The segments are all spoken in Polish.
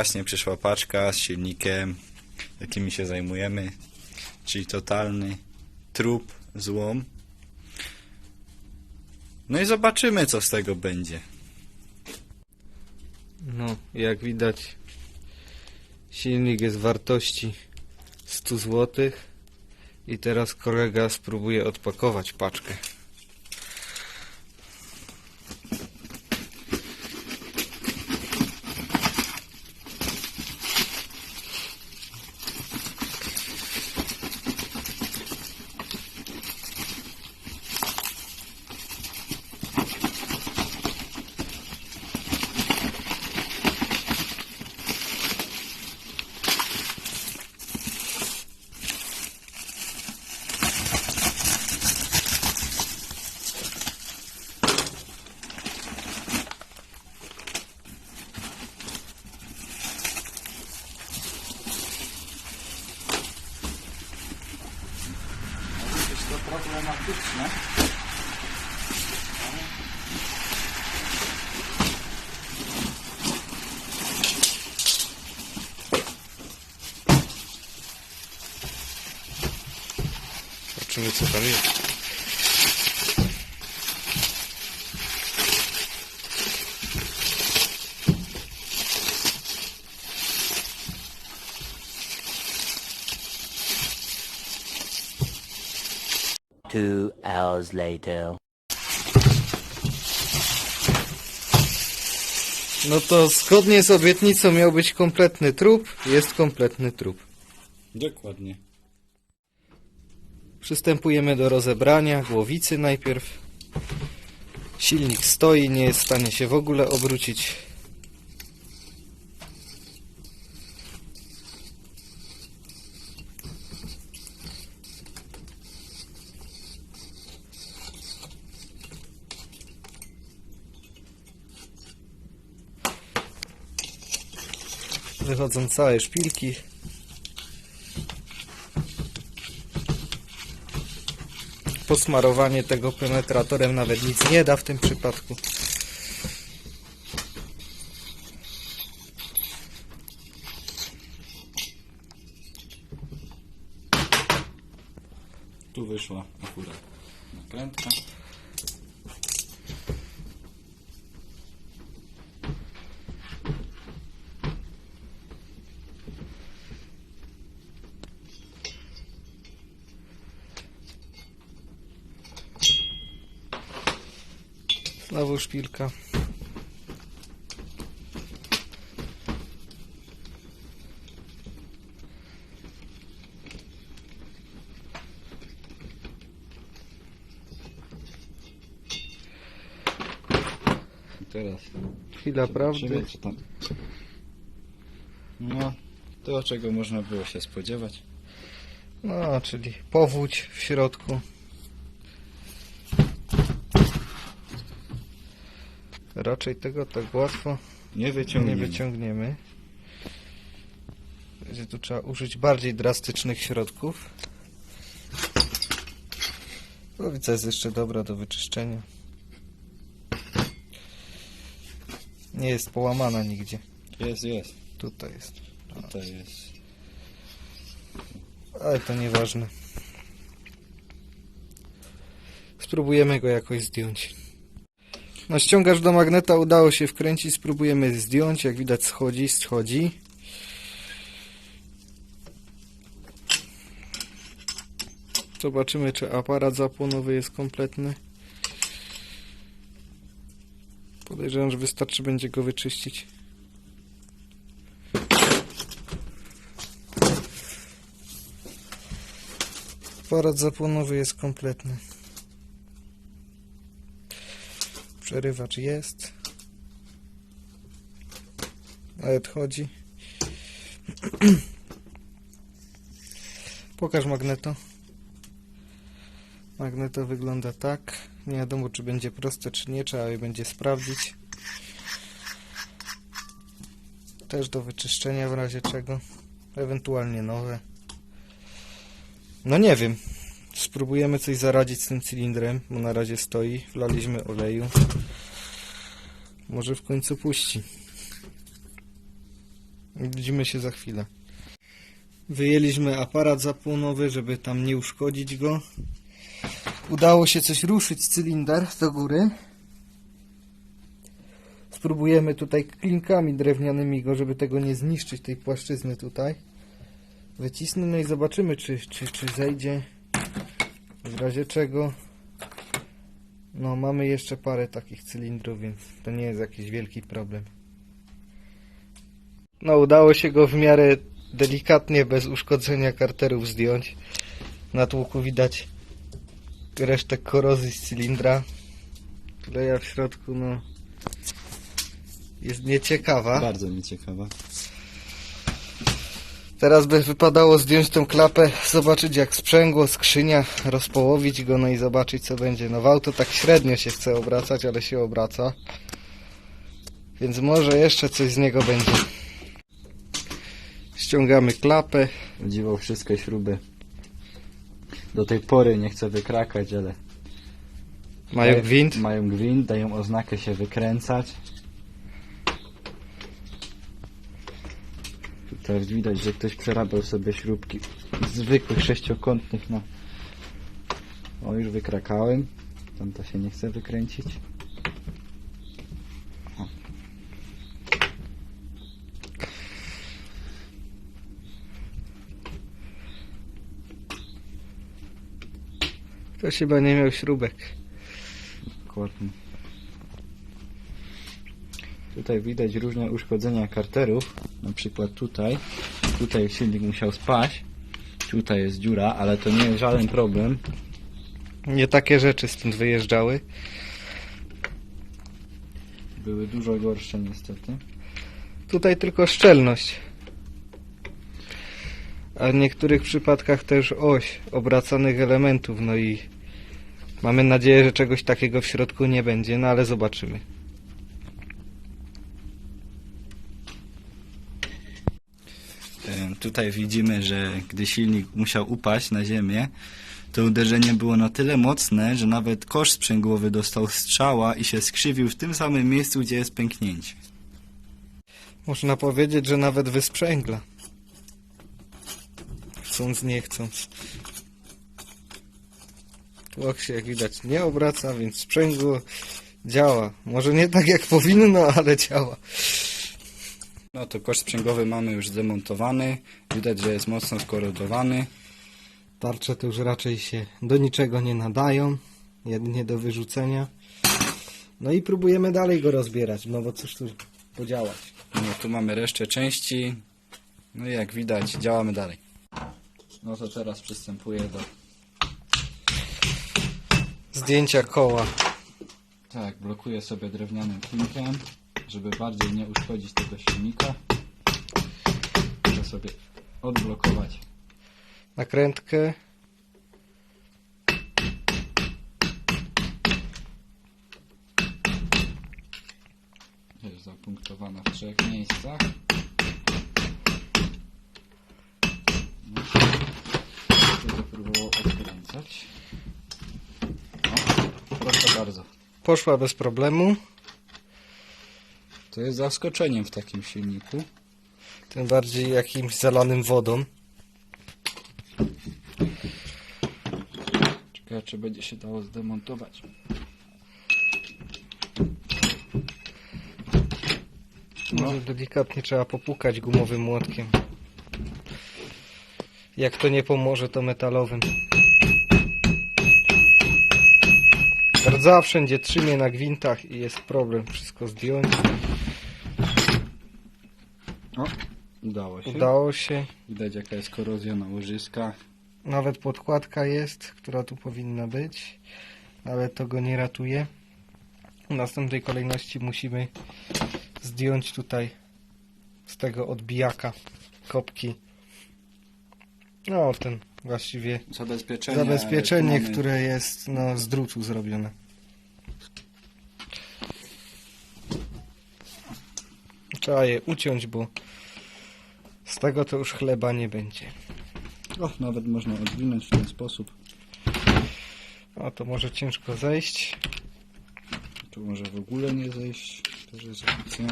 Właśnie przyszła paczka z silnikiem, jakimi się zajmujemy, czyli totalny trup, złom. No i zobaczymy, co z tego będzie. No, jak widać, silnik jest wartości 100 zł. I teraz kolega spróbuje odpakować paczkę. Jest to problematyczne. Zobaczymy co Two hours later. No to zgodnie z obietnicą miał być kompletny trup. Jest kompletny trup. Dokładnie. Przystępujemy do rozebrania głowicy najpierw. Silnik stoi, nie jest w stanie się w ogóle obrócić. Wychodzą całe szpilki. posmarowanie tego penetratorem nawet nic nie da w tym przypadku. Tu wyszła akurat nakrętka. Szpilka. I teraz Chwila prawdy. zobaczymy, co tam. No, to czego można było się spodziewać. No, czyli powódź w środku. Raczej tego tak łatwo Nie nie wyciągniemy. wyciągniemy. Będzie tu trzeba użyć bardziej drastycznych środków. Głowica jest jeszcze dobra do wyczyszczenia. Nie jest połamana nigdzie. Jest, jest. Tutaj jest. Tutaj jest. Ale to nieważne. Spróbujemy go jakoś zdjąć. No ściągacz do magneta udało się wkręcić, spróbujemy zdjąć. Jak widać schodzi, schodzi. Zobaczymy czy aparat zapłonowy jest kompletny. Podejrzewam, że wystarczy będzie go wyczyścić. Aparat zapłonowy jest kompletny. Przerywacz jest. Nawet chodzi. Pokaż magneto. Magneto wygląda tak. Nie wiadomo czy będzie proste czy nie, trzeba je będzie sprawdzić. Też do wyczyszczenia w razie czego. Ewentualnie nowe. No nie wiem. Spróbujemy coś zaradzić z tym cylindrem, bo na razie stoi. Wlaliśmy oleju. Może w końcu puści. Widzimy się za chwilę. Wyjęliśmy aparat zapłonowy, żeby tam nie uszkodzić go. Udało się coś ruszyć cylinder do góry. Spróbujemy tutaj klinkami drewnianymi go, żeby tego nie zniszczyć, tej płaszczyzny tutaj. Wycisnę, no i zobaczymy, czy, czy, czy zejdzie. W razie czego. No, mamy jeszcze parę takich cylindrów, więc to nie jest jakiś wielki problem. No, udało się go w miarę delikatnie, bez uszkodzenia karterów zdjąć. Na tłuku widać resztę korozji z cylindra. Kleja w środku, no, jest nieciekawa. Bardzo mi ciekawa. Teraz by wypadało zdjąć tą klapę, zobaczyć jak sprzęgło, skrzynia, rozpołowić go, no i zobaczyć co będzie. No w auto tak średnio się chce obracać, ale się obraca. Więc może jeszcze coś z niego będzie. Ściągamy klapę. Udziwał wszystkie śruby. Do tej pory nie chcę wykrakać, ale... Mają gwint. Mają gwint, dają oznakę się wykręcać. Tutaj widać, że ktoś przerabiał sobie śrubki zwykłych sześciokątnych na... O, już wykrakałem. Tamta się nie chce wykręcić. O. Ktoś chyba nie miał śrubek. Dokładnie. Tutaj widać różne uszkodzenia karterów. Na przykład tutaj. Tutaj silnik musiał spaść. Tutaj jest dziura, ale to nie jest żaden problem. Nie takie rzeczy stąd wyjeżdżały. Były dużo gorsze niestety. Tutaj tylko szczelność. A w niektórych przypadkach też oś obracanych elementów, no i mamy nadzieję, że czegoś takiego w środku nie będzie, no ale zobaczymy. E, Tutaj widzimy, że gdy silnik musiał upaść na ziemię, to uderzenie było na tyle mocne, że nawet kosz sprzęgłowy dostał strzała i się skrzywił w tym samym miejscu, gdzie jest pęknięcie. Można powiedzieć, że nawet wysprzęgla. Chcąc, nie chcąc. Tłok się, jak widać, nie obraca, więc sprzęgło działa. Może nie tak jak powinno, ale działa. No to kosz sprzęgłowy mamy już zdemontowany. Widać, że jest mocno skorodowany. Tarcze to już raczej się do niczego nie nadają, jedynie do wyrzucenia. No i próbujemy dalej go rozbierać, no bo cóż tu podziałać. No tu mamy resztę części. No i jak widać, działamy dalej. No to teraz przystępuję do... Zdjęcia koła. Tak, blokuję sobie drewnianym klinkiem, żeby bardziej nie uszkodzić tego silnika. Muszę sobie odblokować. Nakrętkę. Jest zapunktowana w trzech miejscach. Będę próbował odkręcać. O, proszę bardzo. Poszła bez problemu. To jest zaskoczeniem w takim silniku. Tym bardziej jakimś zalanym wodą. Ciekawe, czy będzie się dało zdemontować. Może delikatnie trzeba popukać gumowym młotkiem. Jak to nie pomoże, to metalowym. Rdza wszędzie trzymie na gwintach i jest problem wszystko zdjąć. O, udało się. Udało się. Widać jaka jest korozja na łożyskach. Nawet podkładka jest, która tu powinna być, ale to go nie ratuje. W następnej kolejności musimy zdjąć tutaj z tego odbijaka kopki. No, ten właściwie Zabezpieczenie. zabezpieczenie, mamy- które jest no, z drutu zrobione. Trzeba je uciąć, bo z tego to już chleba nie będzie. O, nawet można odwinąć w ten sposób. O, to może ciężko zejść. Tu może w ogóle nie zejść. Też jest opcja.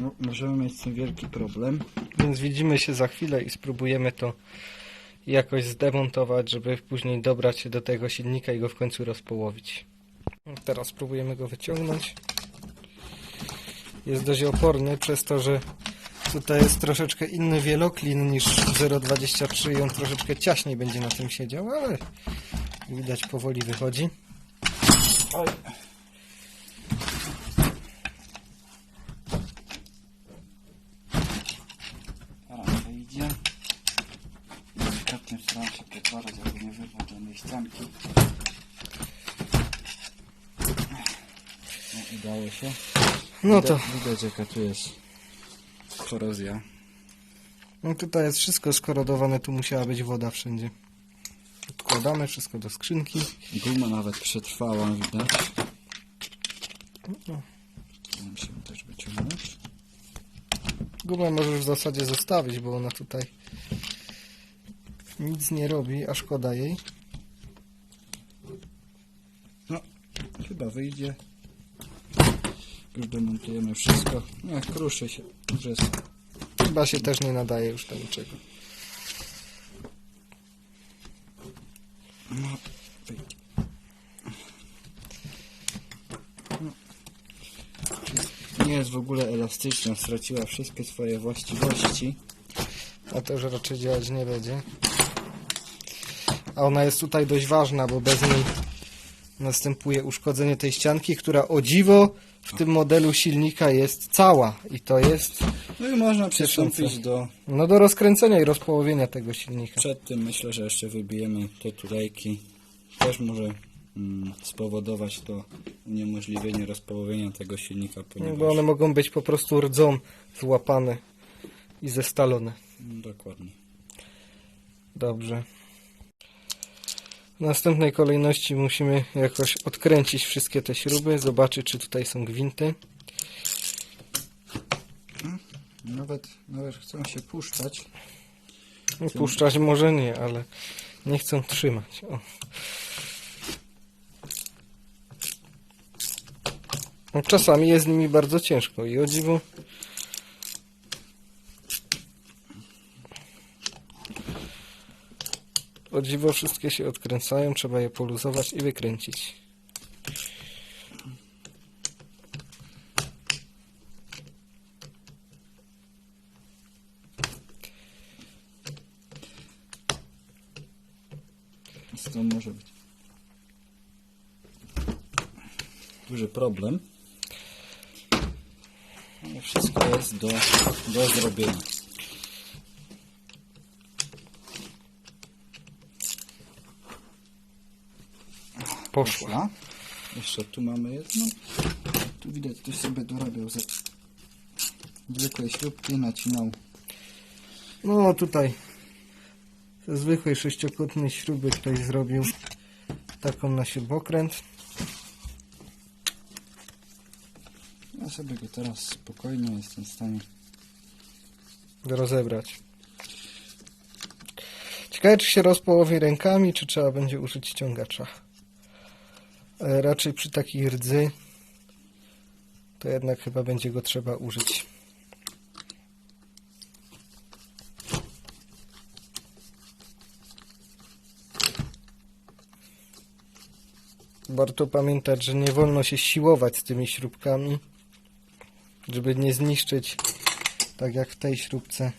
No, możemy mieć z tym wielki problem. Więc widzimy się za chwilę i spróbujemy to jakoś zdemontować, żeby później dobrać się do tego silnika i go w końcu rozpołowić. Teraz spróbujemy go wyciągnąć. Jest dość oporny przez to, że tutaj jest troszeczkę inny wieloklin niż 0.23 i on troszeczkę ciaśniej będzie na tym siedział, ale widać powoli wychodzi. Oj. Teraz wyjdzie. Delikatnie staram się preparować, aby nie No, udało się. No to Widać- Widać jaka tu jest korozja. no tutaj jest wszystko skorodowane, tu musiała być woda wszędzie. Odkładamy wszystko do skrzynki. Guma nawet przetrwała, widać. No. Staram się też wyciągnąć. Gumę możesz w zasadzie zostawić, bo ona tutaj nic nie robi, a szkoda jej. No, chyba wyjdzie. Już demontujemy wszystko. Nie, kruszy się. Jest. Chyba się też nie nadaje już do niczego. No, wyjdzie. No. Nie jest w ogóle elastyczna, straciła wszystkie swoje właściwości. A to już raczej działać nie będzie. A ona jest tutaj dość ważna, bo bez niej następuje uszkodzenie tej ścianki, która o dziwo w tym modelu silnika jest cała. I to jest No i można przystąpić do... no do rozkręcenia i rozpołowienia tego silnika. Przed tym myślę, że jeszcze wybijemy te tulejki. Też może mm, spowodować to uniemożliwienie rozpołowienia tego silnika, ponieważ... Bo one mogą być po prostu rdzą złapane i zestalone. Mm, Dokładnie. Dobrze. W następnej kolejności musimy jakoś odkręcić wszystkie te śruby, zobaczyć czy tutaj są gwinty. Nawet, nawet chcą się puszczać. No, Puszczać może nie, ale nie chcą trzymać. O. No, czasami jest z nimi bardzo ciężko i o dziwo. O dziwo wszystkie się odkręcają, trzeba je poluzować i wykręcić. Tym może być duży problem. Wszystko jest do, do zrobienia. Poszła. Jeszcze tu mamy jedną. Tu widać, ktoś sobie dorabiał ze zwykłej śrubki, nacinał. No tutaj ze zwykłej sześciokątnej śruby ktoś zrobił taką na śrubokręt. Ja sobie go teraz spokojnie jestem w stanie. rozebrać. Ciekawe, czy się rozpołowi rękami, czy trzeba będzie użyć ściągacza. Ale raczej przy takiej rdzy to jednak chyba będzie go trzeba użyć. Warto pamiętać, że nie wolno się siłować z tymi śrubkami, żeby nie zniszczyć tak jak w tej śrubce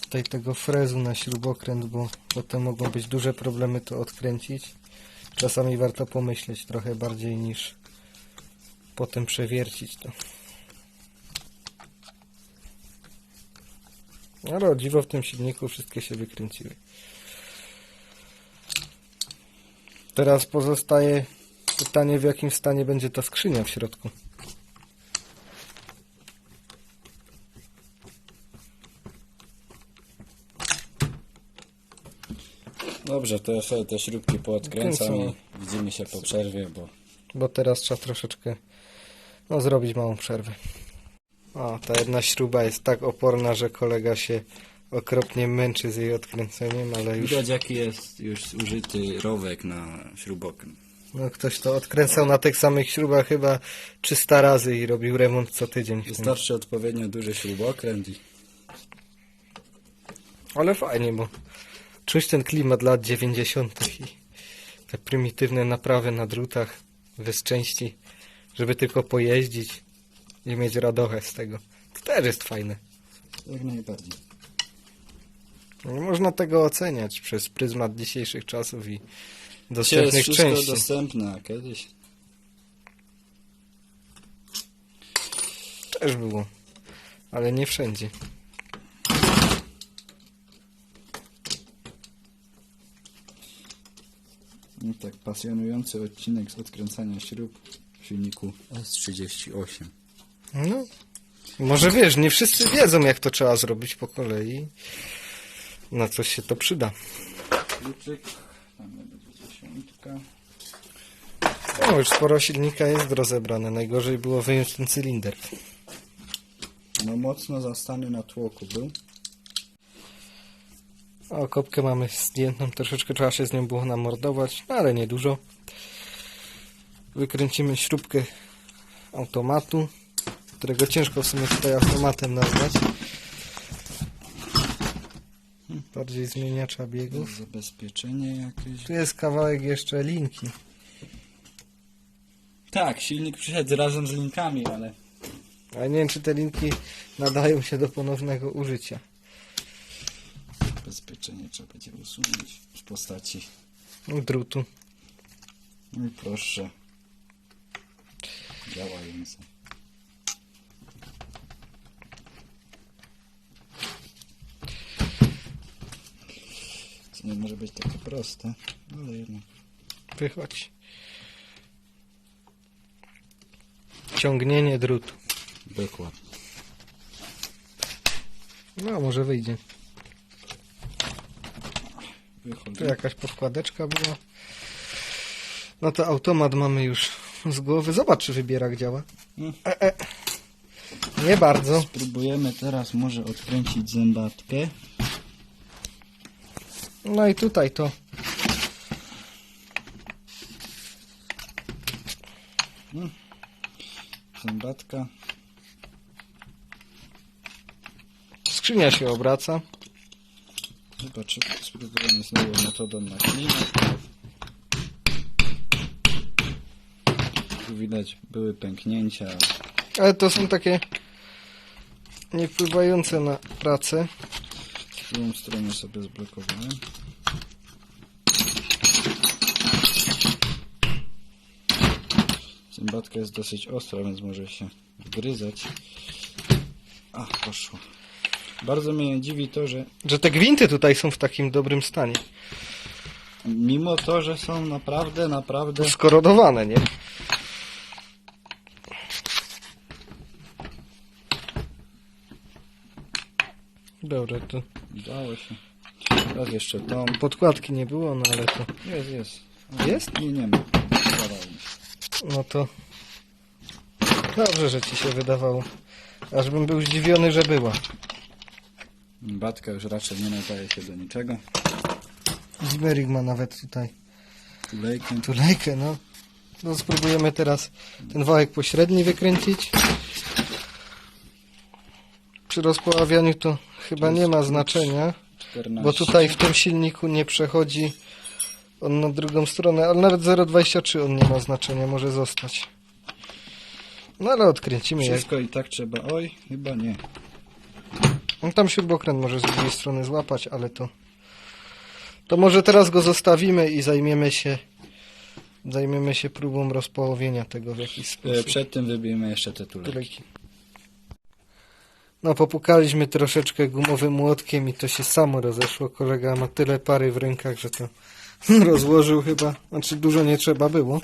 tutaj tego frezu na śrubokręt, bo potem mogą być duże problemy to odkręcić. Czasami warto pomyśleć trochę bardziej niż potem przewiercić to. Ale o dziwo w tym silniku wszystkie się wykręciły. Teraz pozostaje pytanie w jakim stanie będzie ta skrzynia w środku. Dobrze, to ja sobie te śrubki poodkręcam i widzimy się po przerwie, bo bo teraz trzeba troszeczkę no, zrobić małą przerwę. O, ta jedna śruba jest tak oporna, że kolega się okropnie męczy z jej odkręceniem, ale już widać jaki jest już użyty rowek na śrubokręt. No ktoś to odkręcał na tych samych śrubach chyba 300 razy i robił remont co tydzień. Wystarczy odpowiednio duży śrubokręt i Ale fajnie, bo czuć ten klimat lat 90. i te prymitywne naprawy na drutach bez części, żeby tylko pojeździć i mieć radochę z tego. To też jest fajne. jak najbardziej. Nie można tego oceniać przez pryzmat dzisiejszych czasów i Dzisiaj jest dostępnych wszystko części. dostępne, a kiedyś Też było, ale nie wszędzie. No tak pasjonujący odcinek z odkręcania śrub w silniku S38. No, może wiesz, nie wszyscy wiedzą jak to trzeba zrobić po kolei. Na coś się to przyda. Kluczyk, tam będzie dziesiątka. No, już sporo silnika jest rozebrane. Najgorzej było wyjąć ten cylinder. No mocno zastany na tłoku był. O, kopkę mamy zdjętą. Troszeczkę trzeba się z nią było namordować, no ale nie dużo. Wykręcimy śrubkę automatu, którego ciężko w sumie tutaj automatem nazwać. Bardziej zmieniacza biegów. Zabezpieczenie jakieś. Tu jest kawałek jeszcze linki. Tak, silnik przyszedł razem z linkami, ale Ale nie wiem, czy te linki nadają się do ponownego użycia. Postaci. Drutu. No i proszę. Działające. Co nie może być takie proste, ale jednak. Wychodź. Ciągnienie drutu. Dokładnie. No, może wyjdzie. Wychodzi. Tu jakaś podkładeczka była. No to automat mamy już z głowy. Zobacz, czy wybierak działa. Mm. E, e. Nie bardzo. Spróbujemy teraz może odkręcić zębatkę. No i tutaj to. Zębatka. Skrzynia się obraca. Zobacz, spróbujemy znowu metodą na klinę. Tu widać były pęknięcia. Ale to są takie nie wpływające na pracę. Drugą stronę sobie zblokowałem. Zębatka jest dosyć ostra, więc może się wgryzać. Ach, poszło. Bardzo mnie dziwi to, że Że te gwinty tutaj są w takim dobrym stanie. mimo to, że są naprawdę, naprawdę Skorodowane, nie? Dobra, to udało się. Teraz jeszcze tą. podkładki nie było, no ale to Jest, jest. Jest? Nie, nie ma. No to dobrze, że ci się wydawało. Aż bym był zdziwiony, że była. Batka już raczej nie nadaje się do niczego. Zberik ma nawet tutaj Tulejkę. tulejkę, no. No spróbujemy teraz ten wałek pośredni wykręcić. Przy rozpoławianiu to chyba nie ma znaczenia, 14. bo tutaj w tym silniku nie przechodzi on na drugą stronę, ale nawet 0,23 on nie ma znaczenia, może zostać. No ale odkręcimy jak Wszystko i tak trzeba. Oj, chyba nie. On tam śrubokręt może z drugiej strony złapać, ale to... To może teraz go zostawimy i zajmiemy się... Zajmiemy się próbą rozpołowienia tego w jakiś E, sposób. Przed tym wybijmy jeszcze te. Tulejki. No popukaliśmy troszeczkę gumowym młotkiem i to się samo rozeszło. Kolega ma tyle pary w rękach, że to rozłożył chyba. Znaczy dużo nie trzeba było.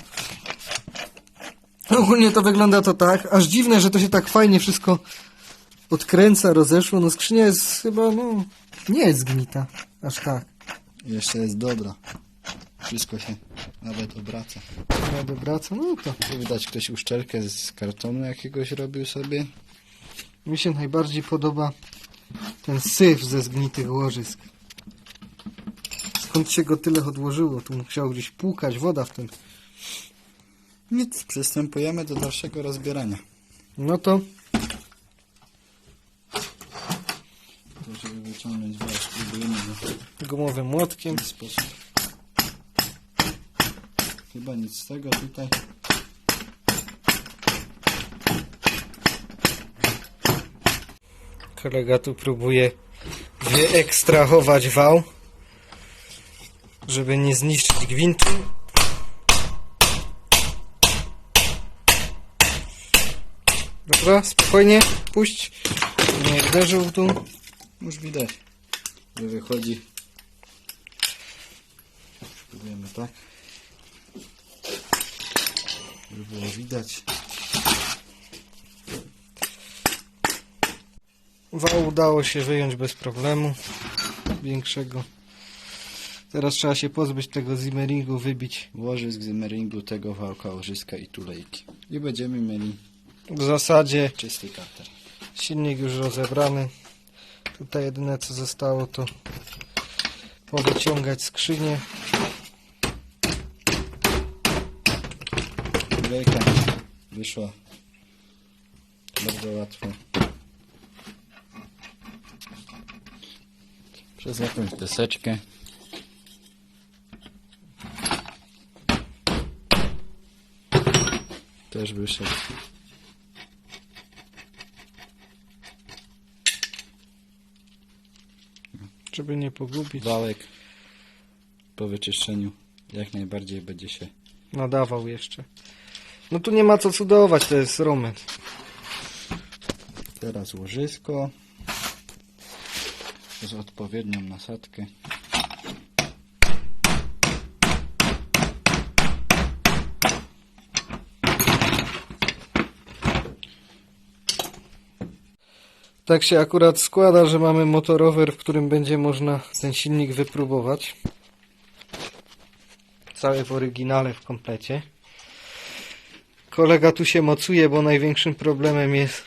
Ogólnie to wygląda to tak. Aż dziwne, że to się tak fajnie wszystko odkręca, rozeszło. No skrzynia jest chyba, no, nie jest zgnita. Aż tak. Jeszcze jest dobra. Wszystko się nawet obraca. Ja wraca, no to. Tu widać ktoś uszczelkę z kartonu jakiegoś robił sobie. Mi się najbardziej podoba ten syf ze zgnitych łożysk. Skąd się go tyle odłożyło? Tu musiało gdzieś płukać woda w tym Nic, przystępujemy do dalszego rozbierania. No to To żeby wyciągnąć wal, spróbujemy w gumowym młotkiem. ten sposób. Chyba nic z tego tutaj. Kolega tu próbuje wyekstrahować wał, żeby nie zniszczyć gwintu. Dobra, spokojnie, puść. Nie uderzył w dół. Już widać, że wychodzi. Spróbujemy tak. Żeby było widać. Wał udało się wyjąć bez problemu większego. Teraz trzeba się pozbyć tego zimmeringu, wybić. Łożysk z meringu tego wałka, łożyska i tulejki. I będziemy mieli W zasadzie czysty kater. silnik już rozebrany. Tutaj jedyne co zostało to powyciągać skrzynię. Tulejka wyszła bardzo łatwo. Przez jakąś deseczkę. Też wyszedł. Żeby nie pogubić. Wałek po wyczyszczeniu jak najbardziej będzie się Nadawał jeszcze. No tu nie ma co cudować, to jest romet. Teraz łożysko z odpowiednią nasadkę. Tak się akurat składa, że mamy motorower, w którym będzie można ten silnik wypróbować. Cały w oryginale, w komplecie. Kolega tu się mocuje, bo największym problemem jest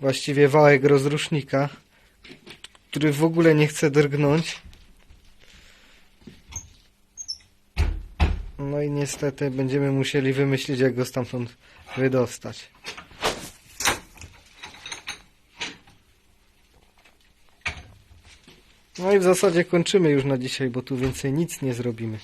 właściwie wałek rozrusznika, który w ogóle nie chce drgnąć. No i niestety będziemy musieli wymyślić, jak go stamtąd wydostać. No i w zasadzie kończymy już na dzisiaj, bo tu więcej nic nie zrobimy.